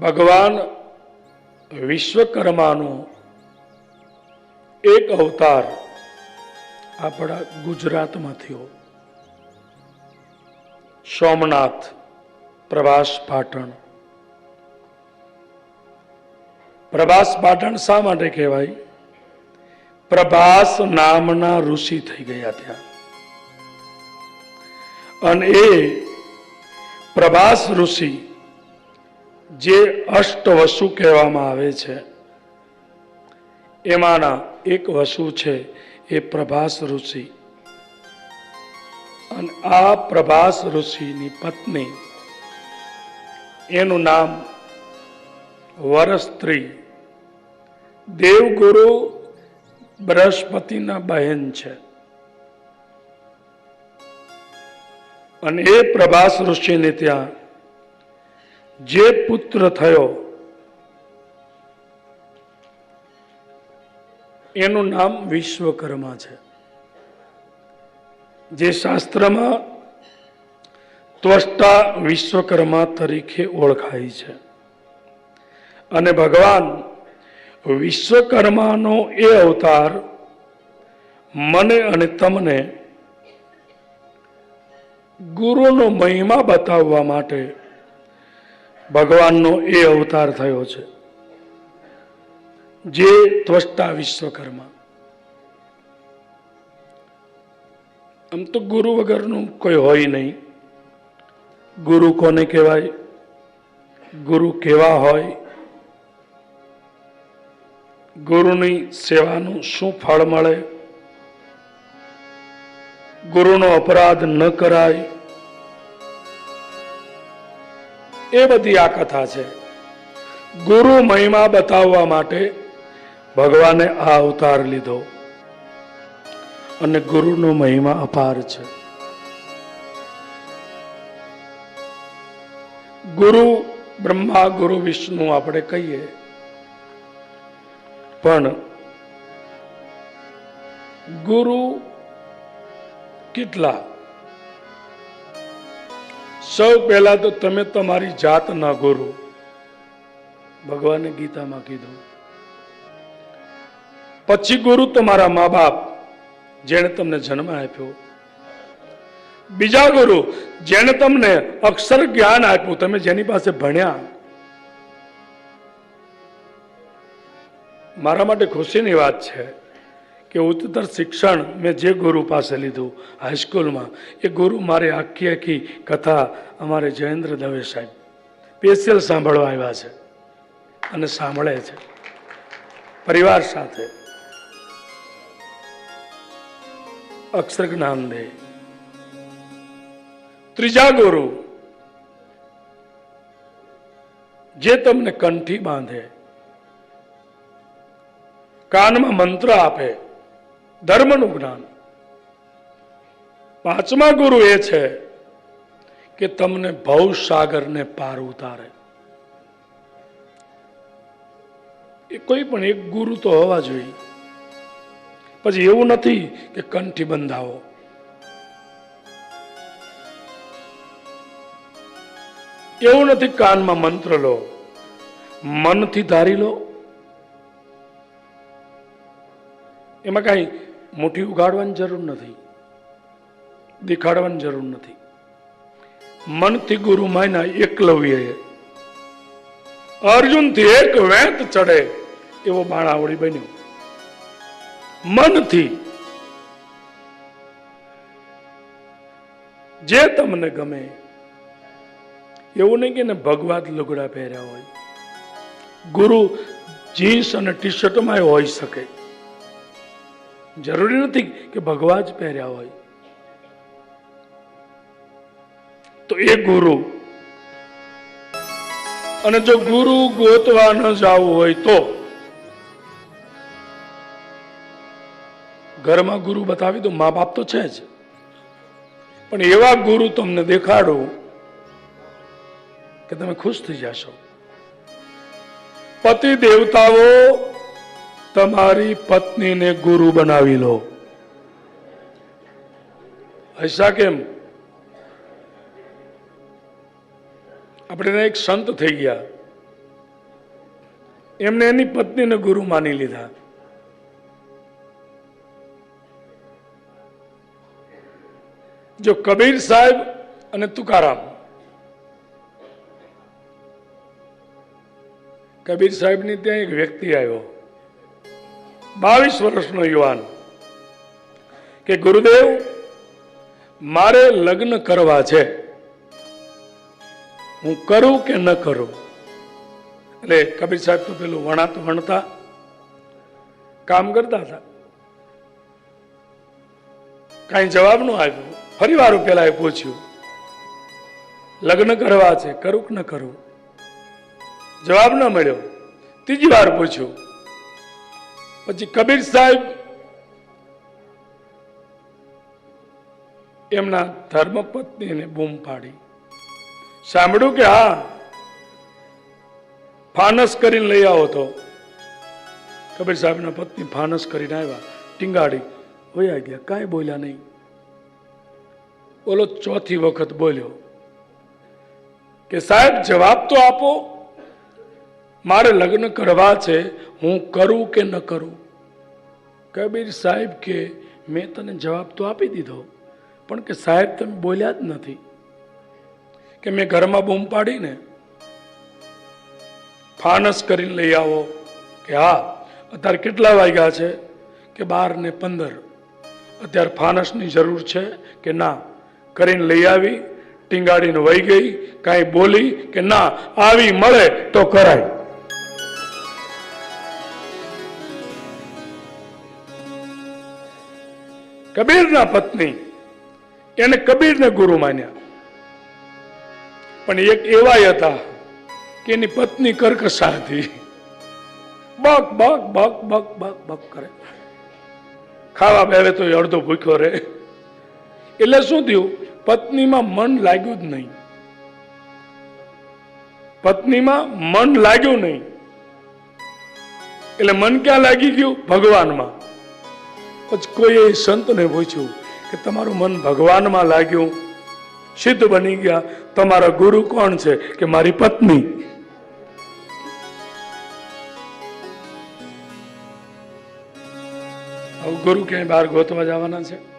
ભગવાન વિશ્વકર્માનો એક અવતાર આપણા ગુજરાતમાં થયો. સોમનાથ પ્રભાસ પાટણ. પ્રભાસ પાટણ શા માટે કહેવાય? પ્રભાસ નામના ઋષિ થઈ ગયા ત્યાં. અને એ પ્રભાસ ઋષિ જે અષ્ટ વસુ કહેવામાં આવે છે, એમાંના એક વસુ છે એ પ્રભાસ ઋષિ. અને આ પ્રભાસ ઋષિની પત્ની, એનું નામ વરસ્ત્રી. દેવગુરુ બૃહસ્પતિના બહેન છે. અને એ પ્રભાસ ઋષિને ત્યાં જે પુત્ર થયો, એનું નામ વિશ્વકર્મા છે. જે શાસ્ત્રમાં ત્વષ્ટા વિશ્વકર્મા તરીકે ઓળખાય છે. અને ભગવાન વિશ્વકર્માનો એ અવતાર મને અને તમને ગુરુનો મહિમા બતાવવા માટે ભગવાનનો એ અવતાર થયો છે. જે ત્વષ્ટા વિશ્વકર્મા. આમ તો ગુરુ વગરનું કોઈ હોય નહીં. ગુરુ કોને કહેવાય? ગુરુ કેવા હોય? ગુરુની સેવાનું શું ફળ મળે? ગુરુનો અપરાધ ન કરાય. એ બધી આ કથા છે. ગુરુ મહિમા બતાવવા માટે ભગવાને આ અવતાર લીધો. અને ગુરુનો મહિમા અપાર છે. ગુરુ બ્રહ્મા, ગુરુ વિષ્ણુ આપણે કહીએ. પણ ગુરુ કેટલા સૌ પહેલા તો તમે તમારી જાત ના ગુરુ. ભગવાને ગીતામાં કીધું, પછી ગુરુ તમારા મા બાપ જેણે તમને જન્મ આપ્યો. બીજા ગુરુ, જેણે તમને અક્ષર જ્ઞાન આપ્યું, તમે જેની પાસે ભણ્યા. મારા માટે ખુશીની વાત છે. કે ઉચ્ચતર શિક્ષણ મેં જે ગુરુ પાસે લીધું હાઈસ્કૂલમાં એ ગુરુ મારે આખી આખી કથા અમારે જયેન્દ્ર દવે સાહેબ સ્પેશિયલ સાંભળવા આવ્યા છે અને સાંભળે છે. પરિવાર સાથે. અક્ષર જ્ઞાન દે. ત્રીજા ગુરુ, જે તમને કંઠી બાંધે, કાનમાં મંત્ર આપે ધર્મનું જ્ઞાન. પાંચમા ગુરુ એ છે કે તમને ભવ સાગરને પાર ઉતારે. એ કોઈ પણ એક ગુરુ તો હોવા જોઈએ. પછી એવું નથી કે કંઠી બંધાવો. એવું નથી કાનમાં મંત્ર લો. મનથી ધારી લો. એમાં કાંઈ મોટી ઉગાડવાની જરૂર નથી, દેખાડવાની જરૂર નથી. મનથી ગુરુ માયના એકલવ્યએ અર્જુનથી એક વેંત ચડે, એવો બાણાવળી બન્યો. મનથી. જે તમને ગમે. એવું નહીં કે ને ભગવાન લુગડા પહેર્યા હોય. ગુરુ જીન્સ અને ટી શર્ટમાં હોઈ શકે. જરૂરી નથી કે ભગવા જ પહેર્યા હોય. તો એ ગુરુ, અને જો ગુરુ ગોતવા ન જવું હોય તો? ઘરમાં ગુરુ બતાવી દો મા બાપ તો છે જ. પણ એવા ગુરુ તમને દેખાડો કે તમે ખુશ થઈ જશો. પતિ દેવતાઓ તમારી પત્નીને ગુરુ બનાવી લો. હૈસા કેમ? આપણે એક સંત થઈ ગયા. એમને એની પત્નીને ગુરુ માની લીધા. જો કબીર સાહેબ અને તુકારામ. કબીર સાહેબની ત્યાં એક વ્યક્તિ આવ્યો. બાવીસ વર્ષનો યુવાન કે ગુરુદેવ, મારે લગ્ન કરવા છે. હું કરું કે ન કરું? એટલે કબીર સાહેબ તો પેલું વણાત વણતા, કામ કરતા હતા. કાંઈ જવાબ ન આવ્યો ફરી વાર પેલા એ પૂછ્યું, લગ્ન કરવા છે, કરું કે ન કરું? જવાબ ન મળ્યો. ત્રીજી વાર પૂછ્યું પછી કબીર સાહેબ એમના ધર્મપત્નીને બૂમ પાડી. સાંભળ્યું કે હા, ફાનસ કરીને લઈ આવો તો. કબીર સાહેબના પત્ની ફાનસ કરીને આવ્યા. ટીંગાડી વયા ગયા, કાંઈ બોલ્યા નહીં. બોલો ચોથી વખત બોલ્યો કે સાહેબ જવાબ તો આપો. મારે લગ્ન કરવા છે, હું કરું કે ન કરું? કબીર સાહેબ કે, મેં તને જવાબ તો આપી દીધો, પણ કે સાહેબ તમે બોલ્યા જ નથી. કે મેં ઘરમાં બૂમ પાડીને ફાનસ કરીને લઈ આવો, કે હા, અત્યારે કેટલા વાગ્યા છે? કે બાર ને પંદર. અત્યારે ફાનસની જરૂર છે કે ના? કરીને લઈ આવી, ટીંગાડીને વહી ગઈ, કાંઈ બોલી કે ના, આવી મળે તો કરાય. કબીરના પત્ની. એને કબીરને ગુરુ માન્યા. પણ એક એવા હતા કે એની પત્ની કર્કશા હતી બક બક બક બક બક બક કરે. ખાવા બેવે તો અડધો ભૂખ્યો રહે. એટલે શું થયું? પત્નીમાં મન લાગ્યું જ નહીં. પત્નીમાં મન લાગ્યું નહીં. એટલે મન ક્યાં લાગી ગયું? ભગવાનમાં. પછી કોઈએ સંતને પૂછ્યું કે તમારું મન ભગવાનમાં લાગ્યું. સિદ્ધ બની ગયા. તમારા ગુરુ કોણ છે કે મારી પત્ની? ગુરુ ક્યાંય બહાર ગોતવા જવાના છે?